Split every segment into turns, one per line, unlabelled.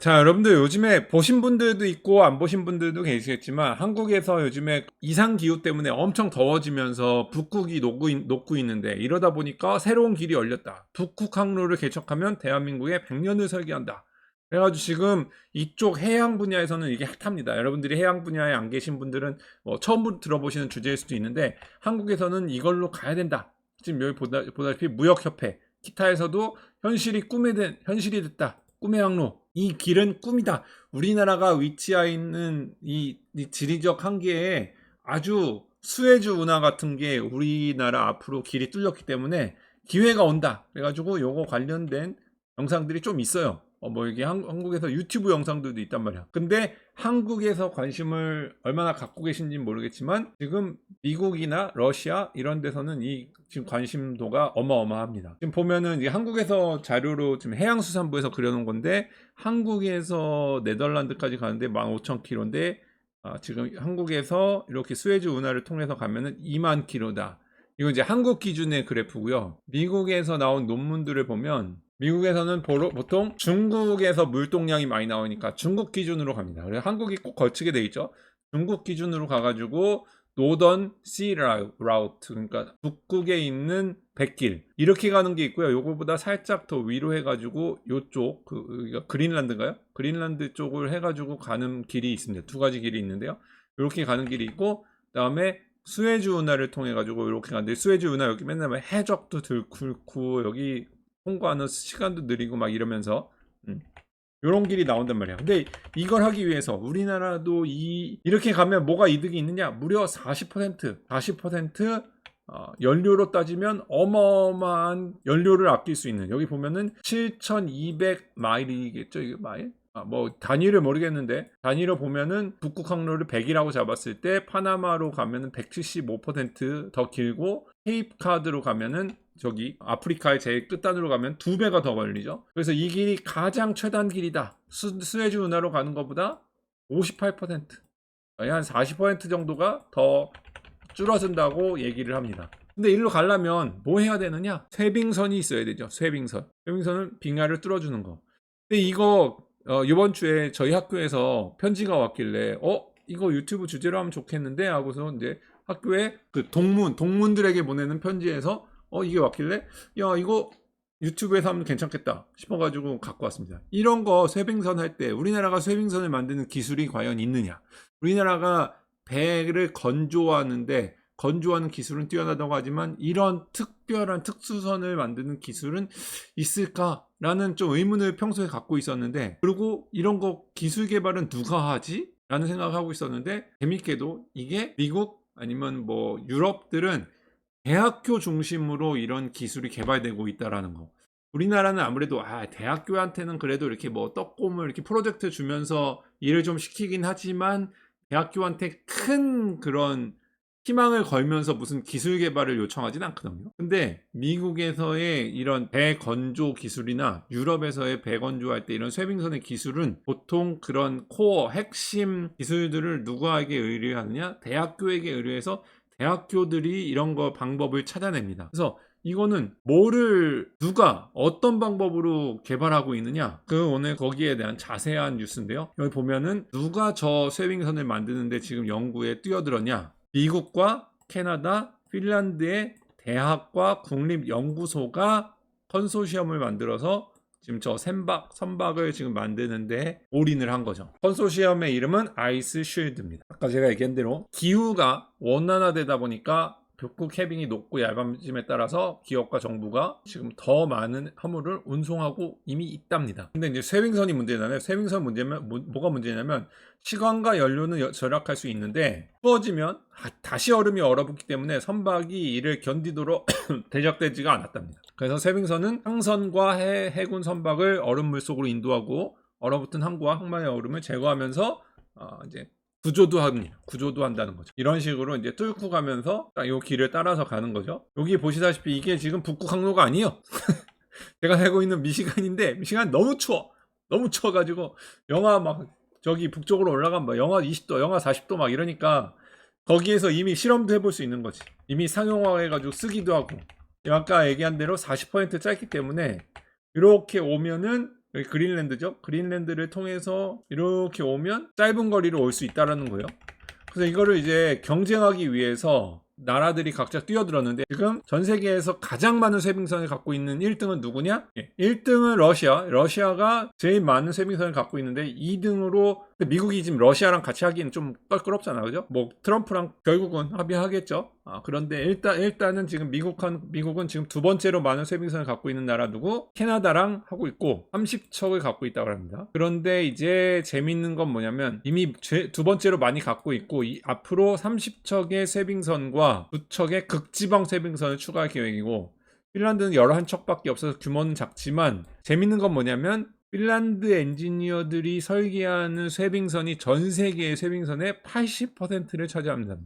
자, 여러분들 요즘에 보신 분들도 있고 안 보신 분들도 계시겠지만 한국에서 요즘에 이상 기후 때문에 엄청 더워지면서 북극이 녹고, 있- 녹고 있는데 이러다 보니까 새로운 길이 열렸다. 북극 항로를 개척하면 대한민국에 100년을 설계한다. 그래가지고 지금 이쪽 해양 분야에서는 이게 핫합니다. 여러분들이 해양 분야에 안 계신 분들은 뭐 처음 들어보시는 주제일 수도 있는데 한국에서는 이걸로 가야 된다. 지금 여기 보다, 보다시피 무역협회, 기타에서도 현실이 꿈에 된, 현실이 됐다. 꿈의 항로. 이 길은 꿈이다. 우리나라가 위치해 있는 이, 이 지리적 한계에 아주 수혜주 운하 같은 게 우리나라 앞으로 길이 뚫렸기 때문에 기회가 온다. 그래가지고 요거 관련된 영상들이 좀 있어요. 어, 뭐 이게 한, 한국에서 유튜브 영상들도 있단 말이야. 근데 한국에서 관심을 얼마나 갖고 계신지 모르겠지만 지금 미국이나 러시아 이런 데서는 이 지금 관심도가 어마어마합니다. 지금 보면은 이제 한국에서 자료로 지금 해양수산부에서 그려놓은 건데 한국에서 네덜란드까지 가는데 15,000km인데 아, 지금 한국에서 이렇게 스웨즈 운하를 통해서 가면은 2만 킬로다. 이거 이제 한국 기준의 그래프고요. 미국에서 나온 논문들을 보면 미국에서는 보통 중국에서 물동량이 많이 나오니까 중국 기준으로 갑니다. 그래서 한국이 꼭 걸치게 돼 있죠. 중국 기준으로 가가지고 노던 씨 라우트 그러니까 북극에 있는 백길 이렇게 가는 게 있고요. 요거보다 살짝 더 위로 해가지고 요쪽 그 그린란드인가요? 그린란드 쪽을 해가지고 가는 길이 있습니다. 두 가지 길이 있는데요. 이렇게 가는 길이 있고 그다음에 스웨즈 운하를 통해 가지고 이렇게 가는데 스웨즈 운하 여기 맨날 막 해적도 들끓고 여기 통과하는 시간도 느리고 막 이러면서 음. 요런 길이 나온단 말이야. 근데 이걸 하기 위해서 우리나라도 이 이렇게 가면 뭐가 이득이 있느냐? 무려 40% 40% 어, 연료로 따지면 어마어마한 연료를 아낄 수 있는 여기 보면은 7,200 마일이겠죠 이게 마일? 아, 뭐 단위를 모르겠는데 단위로 보면은 북극 항로를 100이라고 잡았을 때 파나마로 가면은 175%더 길고 케이프 카드로 가면은 저기 아프리카의 제일 끝단으로 가면 두 배가 더 걸리죠. 그래서 이 길이 가장 최단 길이다. 스, 스웨즈 운하로 가는 것보다 58%, 거의 한 40% 정도가 더 줄어든다고 얘기를 합니다. 근데 일로 가려면 뭐 해야 되느냐? 쇠빙선이 있어야 되죠. 쇠빙선. 쇠빙선은 빙하를 뚫어주는 거. 근데 이거 어, 이번 주에 저희 학교에서 편지가 왔길래 어 이거 유튜브 주제로 하면 좋겠는데 하고서 이제 학교에 그 동문 동문들에게 보내는 편지에서 어 이게 왔길래 야 이거 유튜브에서 하면 괜찮겠다 싶어가지고 갖고 왔습니다. 이런 거 쇠빙선 할 때 우리나라가 쇠빙선을 만드는 기술이 과연 있느냐? 우리나라가 배를 건조하는데 건조하는 기술은 뛰어나다고 하지만 이런 특별한 특수선을 만드는 기술은 있을까라는 좀 의문을 평소에 갖고 있었는데 그리고 이런 거 기술 개발은 누가 하지? 라는 생각을 하고 있었는데 재밌게도 이게 미국 아니면 뭐 유럽들은 대학교 중심으로 이런 기술이 개발되고 있다라는 거. 우리나라는 아무래도 아 대학교한테는 그래도 이렇게 뭐 떡고물 이렇게 프로젝트 주면서 일을 좀 시키긴 하지만 대학교한테 큰 그런 희망을 걸면서 무슨 기술 개발을 요청하진 않거든요. 근데 미국에서의 이런 배건조 기술이나 유럽에서의 배건조할 때 이런 쇠빙선의 기술은 보통 그런 코어 핵심 기술들을 누구에게 의뢰하느냐? 대학교에게 의뢰해서 대학교들이 이런 거 방법을 찾아냅니다. 그래서 이거는 뭐를 누가 어떤 방법으로 개발하고 있느냐 그 오늘 거기에 대한 자세한 뉴스인데요 여기 보면은 누가 저 쇠빙선을 만드는데 지금 연구에 뛰어들었냐 미국과 캐나다 핀란드의 대학과 국립연구소가 컨소시엄을 만들어서 지금 저 선박, 선박을 지금 만드는데 올인을 한 거죠. 컨소시엄의 이름은 아이스 쉴드입니다. 아까 제가 얘기한 대로 기후가 원활화되다 보니까 북극 해빙이 높고 얇아짐에 따라서 기업과 정부가 지금 더 많은 화물을 운송하고 이미 있답니다. 근데 이제 쇠빙선이 문제잖아요. 쇠빙선 문제면 뭐, 뭐가 문제냐면 시간과 연료는 여- 절약할 수 있는데 추워지면 아, 다시 얼음이 얼어붙기 때문에 선박이 이를 견디도록 대적되지가 않았답니다. 그래서 쇠빙선은 항선과 해, 해군 선박을 얼음 물 속으로 인도하고 얼어붙은 항구와 항만의 얼음을 제거하면서 어, 이제 구조도 합니다. 구조도 한다는 거죠. 이런 식으로 이제 뚫고 가면서 딱이 길을 따라서 가는 거죠. 여기 보시다시피 이게 지금 북극 항로가 아니에요. 제가 살고 있는 미시간인데 미시간 너무 추워. 너무 추워가지고 영하 막 저기 북쪽으로 올라가면 막 영하 20도, 영하 40도 막 이러니까 거기에서 이미 실험도 해볼 수 있는 거지. 이미 상용화해가지고 쓰기도 하고. 아까 얘기한 대로 40% 짧기 때문에 이렇게 오면은 여기 그린랜드죠. 그린랜드를 통해서 이렇게 오면 짧은 거리로 올 수 있다라는 거예요. 그래서 이거를 이제 경쟁하기 위해서 나라들이 각자 뛰어들었는데 지금 전 세계에서 가장 많은 쇄빙선을 갖고 있는 1등은 누구냐? 1등은 러시아. 러시아가 제일 많은 쇄빙선을 갖고 있는데 2등으로 미국이 지금 러시아랑 같이 하기는 좀 껄끄럽잖아. 그죠? 뭐 트럼프랑 결국은 합의하겠죠. 아, 그런데 일단 일단은 지금 미국한 미국은 지금 두 번째로 많은 쇄빙선을 갖고 있는 나라 누구? 캐나다랑 하고 있고 30척을 갖고 있다고 합니다. 그런데 이제 재밌는 건 뭐냐면 이미 제- 두 번째로 많이 갖고 있고 이 앞으로 30척의 쇄빙선과 2척의 극지방 쇄빙선을 추가할 계획이고 핀란드는 11척밖에 없어서 규모는 작지만 재밌는 건 뭐냐면 핀란드 엔지니어들이 설계하는 쇄빙선이 전 세계의 쇄빙선의 80%를 차지합니다.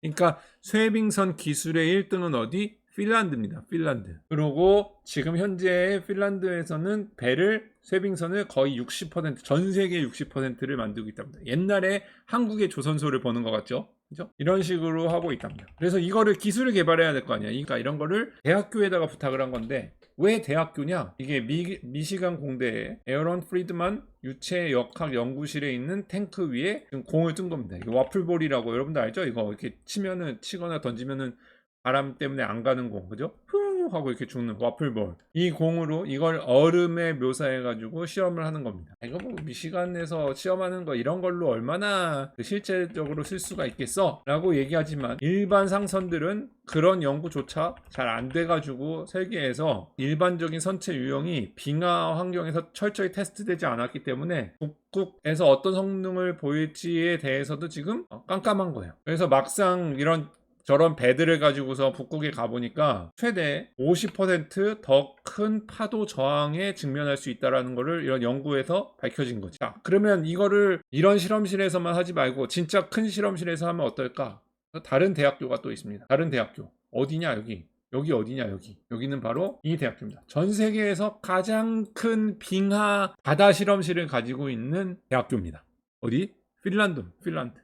그러니까 쇄빙선 기술의 1등은 어디? 핀란드입니다. 핀란드. 그리고 지금 현재 핀란드에서는 배를 쇄빙선을 거의 60%, 전 세계 60%를 만들고 있답니다. 옛날에 한국의 조선소를 보는 것 같죠? 그죠? 이런 식으로 하고 있답니다. 그래서 이거를 기술을 개발해야 될 거 아니야. 그러니까 이런 거를 대학교에다가 부탁을 한 건데 왜 대학교냐? 이게 미, 미시간 공대에 에어런 프리드만 유체 역학 연구실에 있는 탱크 위에 공을 뜬 겁니다. 이거 와플볼이라고 여러분들 알죠? 이거 이렇게 치면은 치거나 던지면은 바람 때문에 안 가는 공, 그죠? 후 하고 이렇게 죽는 와플볼. 이 공으로 이걸 얼음에 묘사해 가지고 시험을 하는 겁니다. 이거 뭐 미시간에서 시험하는 거 이런 걸로 얼마나 그 실제적으로 쓸 수가 있겠어? 라고 얘기하지만 일반 상선들은 그런 연구조차 잘 안 돼가지고 설계해서 일반적인 선체 유형이 빙하 환경에서 철저히 테스트되지 않았기 때문에 북극에서 어떤 성능을 보일지에 대해서도 지금 어, 깜깜한 거예요. 그래서 막상 이런 저런 배들을 가지고서 북극에 가보니까 최대 50%더 큰 파도 저항에 직면할 수 있다라는 거를 이런 연구에서 밝혀진 거지. 자, 그러면 이거를 이런 실험실에서만 하지 말고 진짜 큰 실험실에서 하면 어떨까? 다른 대학교가 또 있습니다. 다른 대학교. 어디냐, 여기. 여기 어디냐, 여기. 여기는 바로 이 대학교입니다. 전 세계에서 가장 큰 빙하 바다 실험실을 가지고 있는 대학교입니다. 어디? 핀란드, 핀란드.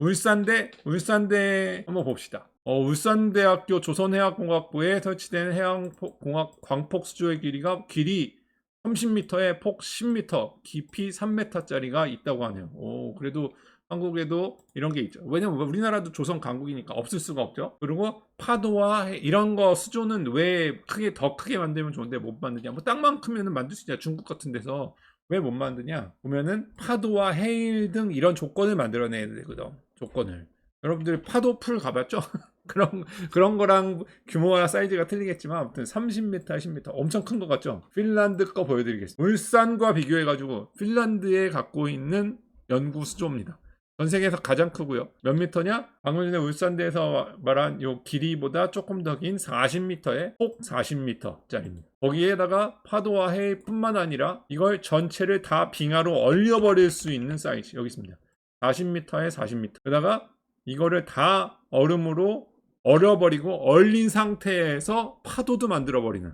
울산대, 울산대 한번 봅시다. 어, 울산대학교 조선해양공학부에 설치된 해양공학 광폭 수조의 길이가 길이 30m에 폭 10m, 깊이 3m짜리가 있다고 하네요. 오, 그래도 한국에도 이런 게 있죠. 왜냐면 우리나라도 조선 강국이니까 없을 수가 없죠. 그리고 파도와 해- 이런 거 수조는 왜 크게 더 크게 만들면 좋은데 못 만드냐? 뭐 땅만 크면은 만들 수 있냐? 중국 같은 데서 왜 못 만드냐? 보면은 파도와 해일 등 이런 조건을 만들어내야 되거든. 조건을. 여러분들 파도 풀 가봤죠? 그런 그런 거랑 규모와 사이즈가 틀리겠지만 아무튼 30m, 10m 엄청 큰 것 같죠? 핀란드 거 보여드리겠습니다. 울산과 비교해가지고 핀란드에 갖고 있는 연구 수조입니다. 전 세계에서 가장 크고요. 몇 미터냐? 방금 전에 울산대에서 말한 요 길이보다 조금 더 긴 40m에 폭 40m짜리입니다. 거기에다가 파도와 해뿐만 아니라 이걸 전체를 다 빙하로 얼려버릴 수 있는 사이즈 여기 있습니다. 40m에 40m. 그러다가 이거를 다 얼음으로 얼어버리고 얼린 상태에서 파도도 만들어버리는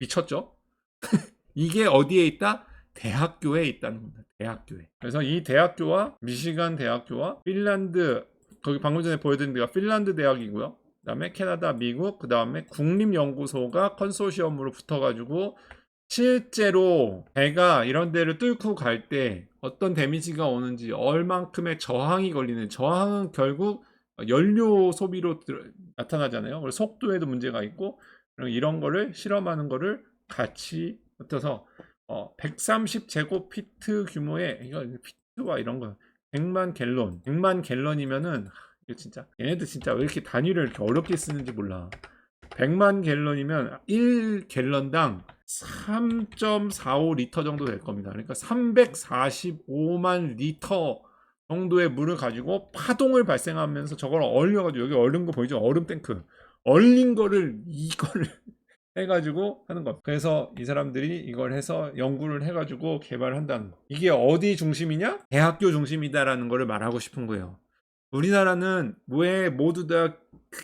미쳤죠? 이게 어디에 있다? 대학교에 있다는 겁니다. 대학교에. 그래서 이 대학교와 미시간 대학교와 핀란드 거기 방금 전에 보여드린 데가 핀란드 대학이고요. 그다음에 캐나다, 미국, 그다음에 국립연구소가 컨소시엄으로 붙어가지고 실제로 배가 이런 데를 뚫고 갈 때 어떤 데미지가 오는지 얼만큼의 저항이 걸리는 저항은 결국 연료 소비로 들- 나타나잖아요. 속도에도 문제가 있고 이런 거를 실험하는 거를 같이 붙어서 어, 130 제곱 피트 규모의 이거 피트와 이런 거 100만 갤런 100만 갤런이면은 하, 이거 진짜 얘네들 진짜 왜 이렇게 단위를 이렇게 어렵게 쓰는지 몰라 100만 갤런이면 1갤런당 3.45 리터 정도 될 겁니다 그러니까 345만 리터 정도의 물을 가지고 파동을 발생하면서 저걸 얼려가지고 여기 얼른 거 보이죠 얼음 탱크 얼린 거를 이걸 해가지고 하는 것. 그래서 이 사람들이 이걸 해서 연구를 해가지고 개발을 한다는 거. 이게 어디 중심이냐? 대학교 중심이다라는 거를 말하고 싶은 거예요. 우리나라는 왜 모두 다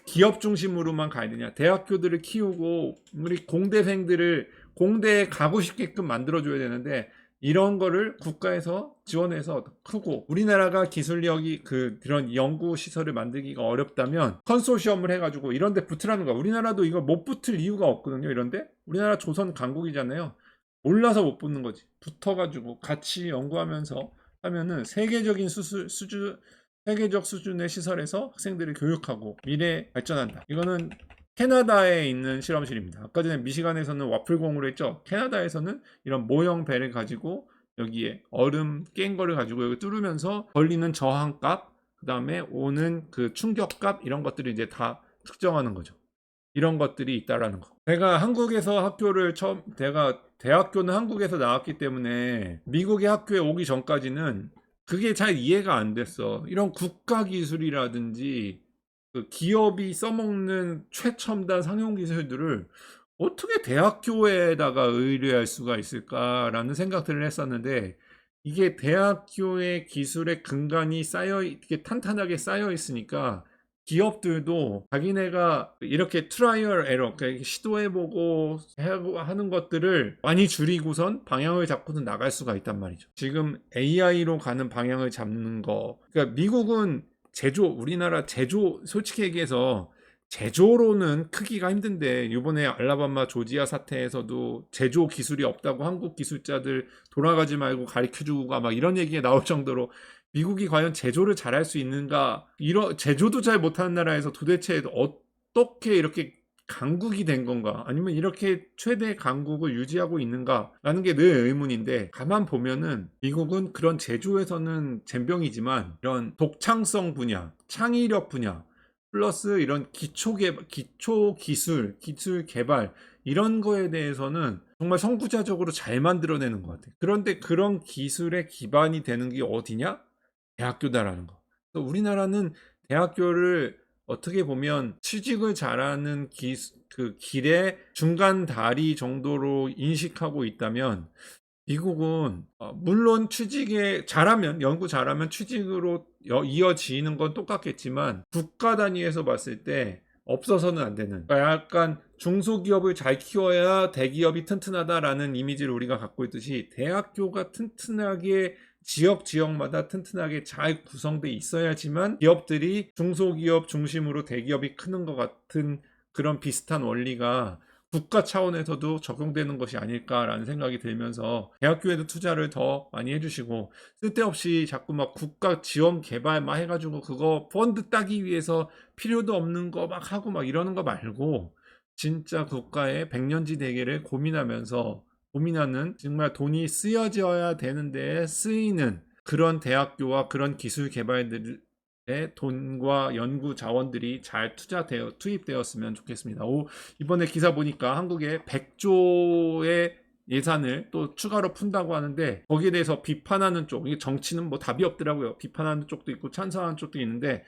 기업 중심으로만 가야 되냐? 대학교들을 키우고 우리 공대생들을 공대에 가고 싶게끔 만들어줘야 되는데 이런 거를 국가에서 지원해서 크고 우리나라가 기술력이 그 그런 연구 시설을 만들기가 어렵다면 컨소시엄을 해가지고 이런데 붙으라는 거야. 우리나라도 이걸 못 붙을 이유가 없거든요. 이런데 우리나라 조선 강국이잖아요. 몰라서 못 붙는 거지. 붙어가지고 같이 연구하면서 하면은 세계적인 수술 수준 세계적 수준의 시설에서 학생들을 교육하고 미래 발전한다. 이거는 캐나다에 있는 실험실입니다. 아까 전에 미시간에서는 와플공으로 했죠. 캐나다에서는 이런 모형 배를 가지고 여기에 얼음 깬 거를 가지고 여기 뚫으면서 걸리는 저항값, 그 다음에 오는 그 충격값 이런 것들을 이제 다 측정하는 거죠. 이런 것들이 있다라는 거. 제가 한국에서 학교를 처음, 제가 대학교는 한국에서 나왔기 때문에 미국의 학교에 오기 전까지는 그게 잘 이해가 안 됐어. 이런 국가 기술이라든지 그 기업이 써먹는 최첨단 상용 기술들을 어떻게 대학교에다가 의뢰할 수가 있을까라는 생각들을 했었는데 이게 대학교의 기술의 근간이 쌓여 이렇게 탄탄하게 쌓여 있으니까 기업들도 자기네가 이렇게 트라이얼 에러 그러니까 시도해보고 하는 것들을 많이 줄이고선 방향을 잡고는 나갈 수가 있단 말이죠. 지금 AI로 가는 방향을 잡는 거. 그러니까 미국은 제조 우리나라 제조 솔직히 얘기해서 제조로는 크기가 힘든데 이번에 알라바마 조지아 사태에서도 제조 기술이 없다고 한국 기술자들 돌아가지 말고 가르쳐주고 막 이런 얘기가 나올 정도로 미국이 과연 제조를 잘할 수 있는가? 이런 제조도 잘 못하는 나라에서 도대체 어떻게 이렇게 강국이 된 건가 아니면 이렇게 최대 강국을 유지하고 있는가라는 게 늘 의문인데 가만 보면은 미국은 그런 제조에서는 젬병이지만 이런 독창성 분야 창의력 분야 플러스 이런 기초 개 기초 기술, 기술 개발 이런 거에 대해서는 정말 선구자적으로 잘 만들어내는 것 같아요. 그런데 그런 기술의 기반이 되는 게 어디냐? 대학교다라는 거. 우리나라는 대학교를 어떻게 보면 취직을 잘하는 기, 그 길의 중간 다리 정도로 인식하고 있다면 미국은 어, 물론 취직에 잘하면 연구 잘하면 취직으로 여- 이어지는 건 똑같겠지만 국가 단위에서 봤을 때 없어서는 안 되는 그러니까 약간 중소기업을 잘 키워야 대기업이 튼튼하다라는 이미지를 우리가 갖고 있듯이 대학교가 튼튼하게 지역 지역마다 튼튼하게 잘 구성돼 있어야지만 기업들이 중소기업 중심으로 대기업이 크는 것 같은 그런 비슷한 원리가 국가 차원에서도 적용되는 것이 아닐까라는 생각이 들면서 대학교에도 투자를 더 많이 해주시고 쓸데없이 자꾸 막 국가 지원 개발 막 해가지고 그거 펀드 따기 위해서 필요도 없는 거 막 하고 막 이러는 거 말고 진짜 국가의 백년지 대계를 고민하면서 고민하는 정말 돈이 쓰여져야 되는데 쓰이는 그런 대학교와 그런 기술 개발들의 돈과 연구 자원들이 잘 투자되어 투입되었으면 좋겠습니다. 오, 이번에 기사 보니까 한국에 100조의 예산을 또 추가로 푼다고 하는데 거기에 대해서 비판하는 쪽, 이게 정치는 뭐 답이 없더라고요. 비판하는 쪽도 있고 찬성하는 쪽도 있는데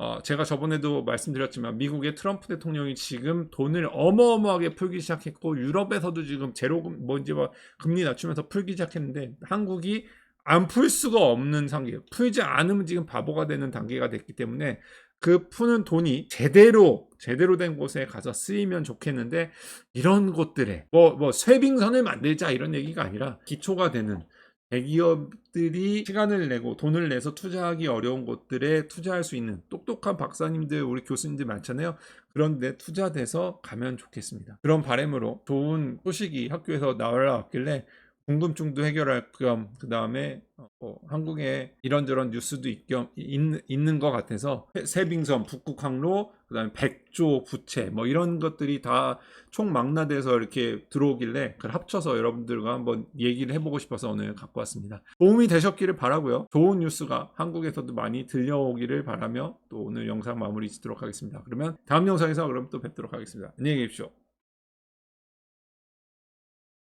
어, 제가 저번에도 말씀드렸지만 미국의 트럼프 대통령이 지금 돈을 어마어마하게 풀기 시작했고 유럽에서도 지금 제로금 뭔지 뭐 금리 낮추면서 풀기 시작했는데 한국이 안 풀 수가 없는 상황이에요. 풀지 않으면 지금 바보가 되는 단계가 됐기 때문에 그 푸는 돈이 제대로 제대로 된 곳에 가서 쓰이면 좋겠는데 이런 곳들에 뭐뭐 쇠빙선을 만들자 이런 얘기가 아니라 기초가 되는 대기업들이 시간을 내고 돈을 내서 투자하기 어려운 곳들에 투자할 수 있는 똑똑한 박사님들 우리 교수님들 많잖아요. 그런데 투자돼서 가면 좋겠습니다. 그런 바람으로 좋은 소식이 학교에서 나올라왔길래 궁금증도 해결할 겸 그다음에 어, 뭐 한국에 이런저런 뉴스도 있, 겸, 있, 있는 것 같아서 세- 세빙선, 북극 항로, 그다음에 백조 부채 뭐 이런 것들이 다 총망라돼서 이렇게 들어오길래 그걸 합쳐서 여러분들과 한번 얘기를 해보고 싶어서 오늘 갖고 왔습니다. 도움이 되셨기를 바라고요. 좋은 뉴스가 한국에서도 많이 들려오기를 바라며 또 오늘 영상 마무리 짓도록 하겠습니다. 그러면 다음 영상에서 그럼 또 뵙도록 하겠습니다. 안녕히 계십시오.